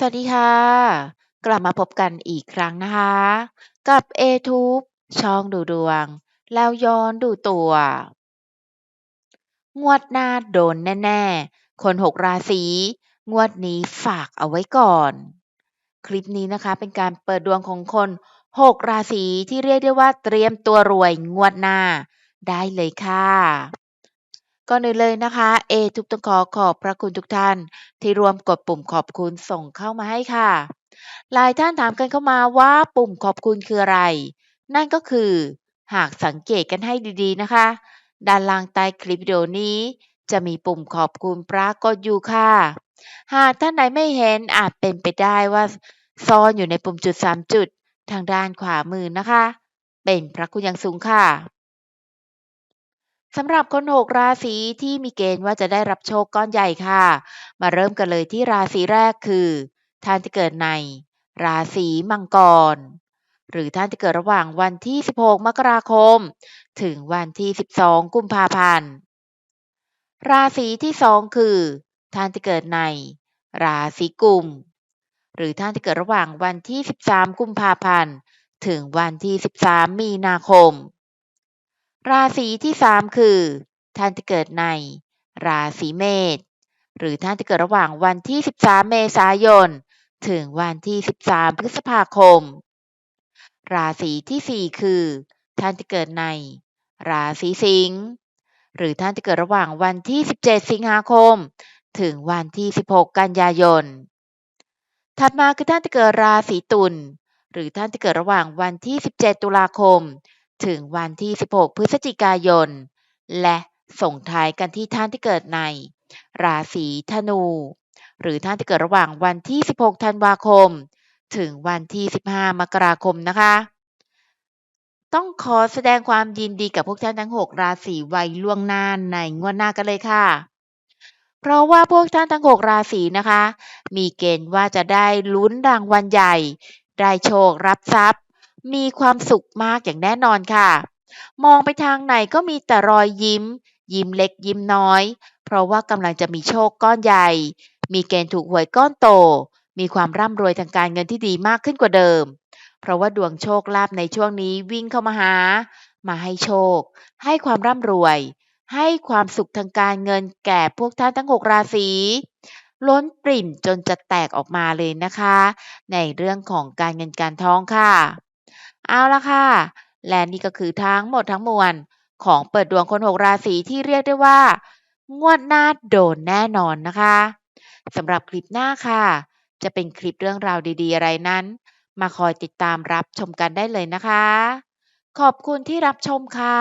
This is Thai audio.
สวัสดีค่ะ กลับมาพบกันอีกครั้งนะคะ กับ A-Tube ช่องดูดวง แล้วย้อนดูตัว งวดหน้าโดนแน่ ๆ คน6ราศีงวดนี้ฝากเอาไว้ก่อน คลิปนี้นะคะเป็นการเปิดดวงของคน6ราศีที่เรียกได้ว่าเตรียมตัวรวยงวดหน้า ได้เลยค่ะ ก่อนอื่นเลยนะคะ A-Tube ต้องขอขอบพระคุณทุกท่าน ที่รวมกดปุ่มขอบคุณส่งเข้ามาให้ค่ะ หลายท่านถามกันเข้ามาว่าปุ่มขอบคุณคืออะไร นั่นก็คือ หากสังเกตกันให้ดีๆนะคะ ด้านล่างใต้คลิปวิดีโอนี้ จะมีปุ่มขอบคุณปรากฏอยู่ค่ะ หากท่านใดไม่เห็นอาจเป็นไปได้ว่า ซ่อนอยู่ในปุ่มจุด 3 จุด ทางด้านขวามือนะคะ เป็นพระคุณอย่างสูงค่ะ สำหรับคน6ราศีที่มีเกณฑ์ว่าจะได้รับโชคก้อนใหญ่ค่ะ มาเริ่มกันเลยที่ราศีแรกคือท่านที่เกิดใน ราศีมังกร หรือท่านที่เกิดระหว่างวันที่ 16 มกราคม ถึงวันที่ 12 กุมภาพันธ์ ราศีที่2คือ ท่านที่เกิดใน ราศีกุม หรือท่านที่เกิดระหว่างวันที่ 13 กุมภาพันธ์ ถึงวันที่ 13 มีนาคม ราศีที่3คือ ท่านที่เกิดใน ราศีเมษหรือท่านที่เกิดระหว่างวันที่ 13 เมษายน ถึงวันที่ 13 พฤษภาคม ราศีทีสี่4คือ ท่านที่เกิดใน ราศีสิงห์หรือท่านที่เกิดระหว่างวันที่ 17 สิงหาคม ถึงวันที่ 16 กันยายน ถัดมาคือท่านที่เกิดราศีตุลหรือท่านที่เกิดระหว่างวันที่ 17 ตุลาคม ถึงวันที่ 16 พฤศจิกายน และส่งท้ายกันที่ท่านที่เกิดใน ราศีธนู หรือท่านที่เกิดระหว่างวันที่ 16 ธันวาคม ถึงวันที่ 15 มกราคมนะคะ ต้องขอแสดงความยินดีกับพวกท่านทั้ง 6 ราศีไว้ล่วงหน้าในงวดหน้ากันเลยค่ะเพราะว่าพวกท่านทั้ง6ราศีนะคะ มีเกณฑ์ว่าจะได้ลุ้นรางวัลใหญ่ ได้โชครับทรัพย์ มีความสุขมากอย่างแน่นอนค่ะ มองไปทางไหนก็มีแต่รอยยิ้ม ยิ้มเล็กยิ้มน้อย เพราะว่ากำลังจะมีโชคก้อนใหญ่ มีเกณฑ์ถูกหวยก้อนโต มีความร่ำรวยทางการเงินที่ดีมากขึ้นกว่าเดิม เพราะว่าดวงโชคลาภในช่วงนี้วิ่งเข้ามาหา มาให้โชค ให้ความร่ำรวย ให้ความสุขทางการเงินแก่พวกท่านทั้ง6ราศีล้นปริ่มจนจะแตกออกมาเลยนะคะ ในเรื่องของการเงินการทองค่ะ เอาละค่ะ และนี่ก็คือทั้งหมดทั้งมวล ของเปิดดวงคนหกราศีที่เรียกได้ว่า งวดหน้าโดนแน่นอนนะคะสำหรับคลิปหน้าค่ะ จะเป็นคลิปเรื่องราวดี ๆ อะไรนั้น มาคอยติดตามรับชมกันได้เลยนะคะ ขอบคุณที่รับชมค่ะ